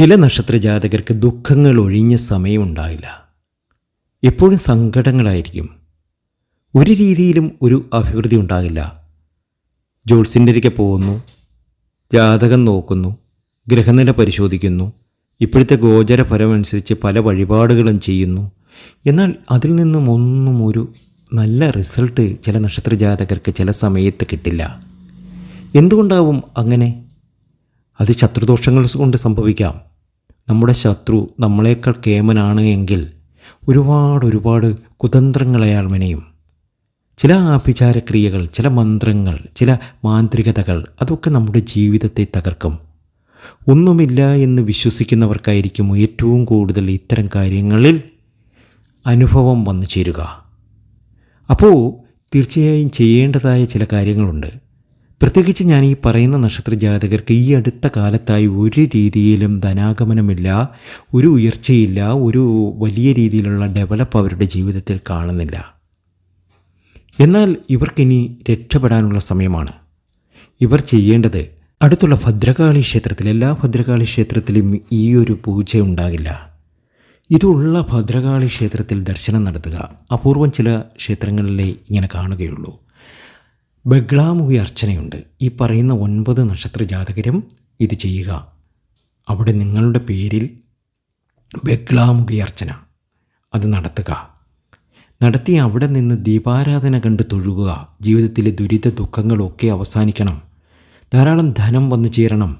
ചില നക്ഷത്ര ജാതകർക്ക് ദുഃഖങ്ങൾ ഒഴിഞ്ഞ സമയമുണ്ടാകില്ല എപ്പോഴും സങ്കടങ്ങളായിരിക്കും. ഒരു രീതിയിലും ഒരു അഭിവൃദ്ധി ഉണ്ടാകില്ല. ജോത്സ്യന്റെ അരികെ പോകുന്നു. ജാതകം നോക്കുന്നു. ഗ്രഹനില പരിശോധിക്കുന്നു. ഇപ്പോഴത്തെ ഗോചര ഫലമനുസരിച്ച് പല വഴിപാടുകളും ചെയ്യുന്നു. എന്നാൽ അതിൽ നിന്നും ഒന്നും ഒരു നല്ല റിസൾട്ട് ചില നക്ഷത്ര ജാതകർക്ക് ചില സമയത്ത് കിട്ടില്ല. എന്തുകൊണ്ടാവും അങ്ങനെ? അത് ശത്രുദോഷങ്ങൾ കൊണ്ട് സംഭവിക്കാം. നമ്മുടെ ശത്രു നമ്മളേക്കാൾ കേമനാണ് എങ്കിൽ ഒരുപാട് ഒരുപാട് കുതന്ത്രങ്ങൾ അയാൾ മെനയും. ചില ആഭിചാരക്രിയകൾ ചില മന്ത്രങ്ങൾ ചില മാന്ത്രികതകൾ അതൊക്കെ നമ്മുടെ ജീവിതത്തെ തകർക്കും. ഒന്നുമില്ല എന്ന് വിശ്വസിക്കുന്നവർക്കായിരിക്കും ഏറ്റവും കൂടുതൽ ഇത്തരം കാര്യങ്ങളിൽ അനുഭവം വന്നു ചേരുക അപ്പോൾ തീർച്ചയായും ചെയ്യേണ്ടതായ ചില കാര്യങ്ങളുണ്ട്. പ്രത്യേകിച്ച് ഞാൻ ഈ പറയുന്ന നക്ഷത്ര ജാതകർക്ക് ഈ അടുത്ത കാലത്തായി ഒരു രീതിയിലും ധനാഗമനമില്ല ഒരു ഉയർച്ചയില്ല ഒരു വലിയ രീതിയിലുള്ള ഡെവലപ്പ് അവരുടെ ജീവിതത്തിൽ കാണുന്നില്ല. എന്നാൽ ഇവർക്കിനി രക്ഷപ്പെടാനുള്ള സമയമാണ്. ഇവർ ചെയ്യേണ്ടത് അടുത്തുള്ള ഭദ്രകാളി ക്ഷേത്രത്തിൽ എല്ലാ ഭദ്രകാളി ക്ഷേത്രത്തിലും ഈ ഒരു പൂജ ഉണ്ടാകില്ല. ഇതുള്ള ഭദ്രകാളി ക്ഷേത്രത്തിൽ ദർശനം നടത്തുക. അപൂർവം ചില ക്ഷേത്രങ്ങളിലെ ഇങ്ങനെ കാണുകയുള്ളൂ. ബഗ്ലാമുഖി അർച്ചനയുണ്ട്. ഈ പറയുന്ന ഒൻപത് നക്ഷത്ര ജാതകരും ഇത് ചെയ്യുക. അവിടെ നിങ്ങളുടെ പേരിൽ ബഗ്ലാമുഖി അർച്ചന. അത് നടത്തുക. നടത്തി അവിടെ നിന്ന് ദീപാരാധന കണ്ട് തൊഴുകുക. ജീവിതത്തിലെ ദുരിത ദുഃഖങ്ങളൊക്കെ അവസാനിക്കണം. ധാരാളം ധനം വന്നു ചേരണം.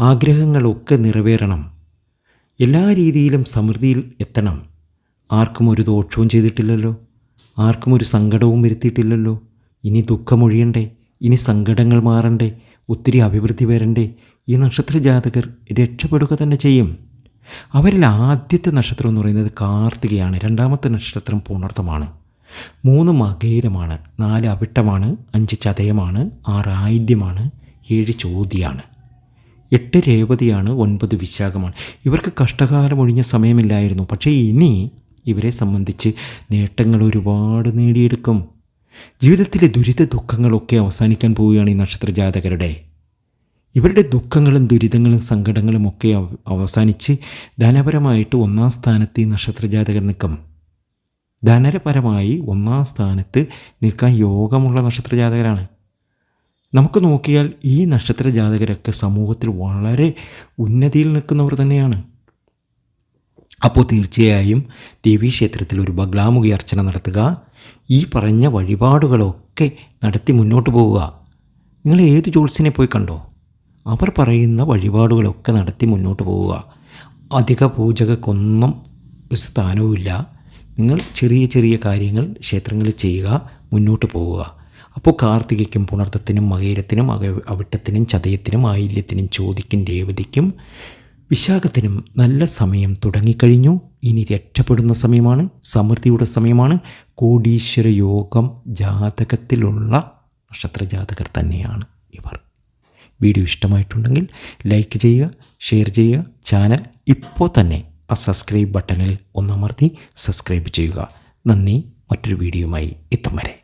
ആഗ്രഹങ്ങളൊക്കെ നിറവേറണം. എല്ലാ രീതിയിലും സമൃദ്ധിയിൽ എത്തണം. ആർക്കും ഒരു ദോഷവും ചെയ്തിട്ടില്ലല്ലോ. ആർക്കും ഒരു സങ്കടവും വരുത്തിയിട്ടില്ലല്ലോ. ഇനി ദുഃഖമൊഴിയണ്ടേ ഇനി സങ്കടങ്ങൾ മാറണ്ടേ ഒത്തിരി അഭിവൃദ്ധി വരണ്ടേ ഈ നക്ഷത്ര ജാതകർ രക്ഷപ്പെടുക തന്നെ ചെയ്യും. അവരിൽ ആദ്യത്തെ നക്ഷത്രം എന്ന് പറയുന്നത് കാർത്തികയാണ് രണ്ടാമത്തെ നക്ഷത്രം പുണർത്തമാണ്. മൂന്ന് മകേരമാണ് നാല് അവിട്ടമാണ് അഞ്ച് ചതയമാണ് ആറ് ആയില്യമാണ് ഏഴ് ചോദ്യമാണ് എട്ട് രേവതിയാണ് ഒൻപത് വിശാഖമാണ്. ഇവർക്ക് കഷ്ടകാലം ഒഴിഞ്ഞ സമയമില്ലായിരുന്നു. പക്ഷേ ഇനി ഇവരെ സംബന്ധിച്ച് നേട്ടങ്ങൾ ഒരുപാട് നേടിയെടുക്കും. ജീവിതത്തിലെ ദുരിത ദുഃഖങ്ങളൊക്കെ അവസാനിക്കാൻ പോവുകയാണ് ഈ നക്ഷത്ര ജാതകരുടെ ഇവരുടെ ദുഃഖങ്ങളും ദുരിതങ്ങളും സങ്കടങ്ങളും ഒക്കെ അവസാനിച്ച് ധനപരമായിട്ട് ഒന്നാം സ്ഥാനത്ത് ഈ നക്ഷത്ര ജാതകർ നിൽക്കും. ധനപരമായി ഒന്നാം സ്ഥാനത്ത് നിൽക്കാൻ യോഗമുള്ള നക്ഷത്ര ജാതകരാണ് നമുക്ക് നോക്കിയാൽ ഈ നക്ഷത്ര ജാതകരൊക്കെ സമൂഹത്തിൽ വളരെ ഉന്നതിയിൽ നിൽക്കുന്നവർ തന്നെയാണ്. അപ്പോൾ തീർച്ചയായും ദേവീക്ഷേത്രത്തിൽ ഒരു ബഗ്ലാമുഖി അർച്ചന നടത്തുക. ഈ പറഞ്ഞ വഴിപാടുകളൊക്കെ നടത്തി മുന്നോട്ട് പോവുക. നിങ്ങൾ ഏത് ജോൾസിനെ പോയി കണ്ടോ? അവർ പറയുന്ന വഴിപാടുകളൊക്കെ നടത്തി മുന്നോട്ട് പോവുക. അധിക പൂജകക്കൊന്നും സ്ഥാനവുമില്ല. നിങ്ങൾ ചെറിയ ചെറിയ കാര്യങ്ങൾ ക്ഷേത്രങ്ങളിൽ ചെയ്യുക മുന്നോട്ട് പോവുക. അപ്പോൾ കാർത്തികയ്ക്കും പുണർത്തത്തിനും മകേരത്തിനും അവിട്ടത്തിനും ചതയത്തിനും ആയില്യത്തിനും ചോദിക്കും രേവതിക്കും വിശാഖത്തിനും നല്ല സമയം തുടങ്ങിക്കഴിഞ്ഞു. ഇനി രക്ഷപ്പെടുന്ന സമയമാണ് സമൃദ്ധിയുടെ സമയമാണ്. കോടീശ്വര യോഗം ജാതകത്തിലുള്ള നക്ഷത്ര ജാതകർ തന്നെയാണ് ഇവർ. വീഡിയോ ഇഷ്ടമായിട്ടുണ്ടെങ്കിൽ ലൈക്ക് ചെയ്യുക ഷെയർ ചെയ്യുക ചാനൽ ഇപ്പോൾ തന്നെ ആ സബ്സ്ക്രൈബ് ബട്ടണിൽ ഒന്നമർത്തി സബ്സ്ക്രൈബ് ചെയ്യുക. നന്ദി മറ്റൊരു വീഡിയോയുമായി എത്തും വരെ.